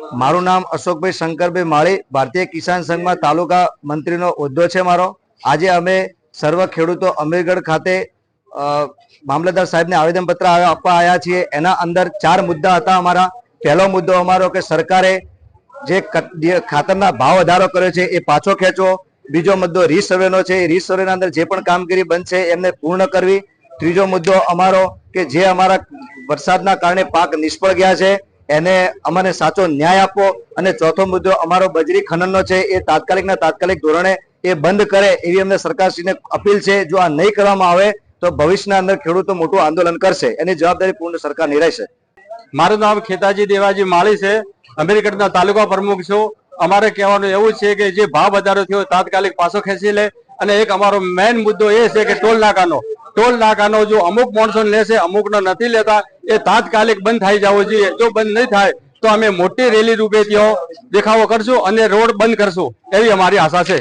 મારું નામ અશોકભાઈ શંકરભાઈ માળી, ભારતીય કિસાન સંઘમાં તાલુકા મંત્રીનો હોદ્દો છે મારો. આજે અમે સર્વ ખેડૂતો અમીરગઢ ખાતે મામલતદાર સાહેબને આવેદનપત્ર આપવા આવ્યા છીએ. એના અંદર ચાર મુદ્દા હતા અમારા. પહેલો મુદ્દો અમારો કે સરકારે જે ખાતરના ભાવ વધારો કર્યો છે એ પાછો ખેંચો. બીજો મુદ્દો રીસર્વેનો છે. એ રીસર્વેના અંદર જે પણ કામગીરી બંધ છે એમને પૂર્ણ કરવી. ત્રીજો મુદ્દો અમારો કે જે અમારા વરસાદના કારણે પાક નિષ્ફળ ગયા છે. એને અમને સાચો ન્યાય આપો અને ચોથો મુદ્દો અમારો બજરી ખનનનો છે, એ તાત્કાલિકના તાત્કાલિક ધોરણે એ બંધ કરે એવી અમને સરકારશ્રીને અપીલ છે, જો આ નહીં કરવામાં આવે તો ભવિષ્યના અંદર ખેડૂતો મોટું આંદોલન કરશે. એની જવાબદારી પૂર્ણ સરકાર નિરાશે મારું નામ ખેતાજી દેવાજી માળી છે. અમેરિકનના તાલુકા પ્રમુખ છું. અમારે કહેવાનું એવું છે કે જે ભાવ વધારો થયો તાત્કાલિક પાછો ખેંચી લે. અને એક અમારો મેઇન મુદ્દો એ છે કે ટોલ નાકાનો. ટોલ નાકાનો જો અમુક માણસો લેશે, અમુકનો નથી લેતા. એ તાત્કાલિક બંધ થઈ જવો જોઈએ જો બંધ નહીં થાય, તો અમે મોટી રેલી રૂપે ત્યાં દેખાવો કરશું અને રોડ બંધ કરશું. એવી અમારી આશા છે.